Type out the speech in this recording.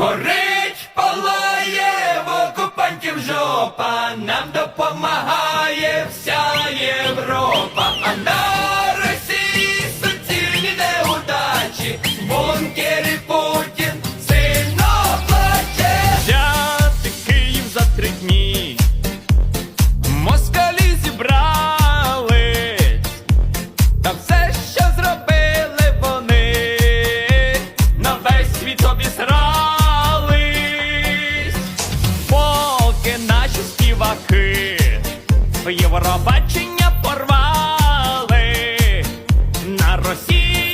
Горить, палає в окупантів жопа, нам допомагає Євробачення порвали на Росії.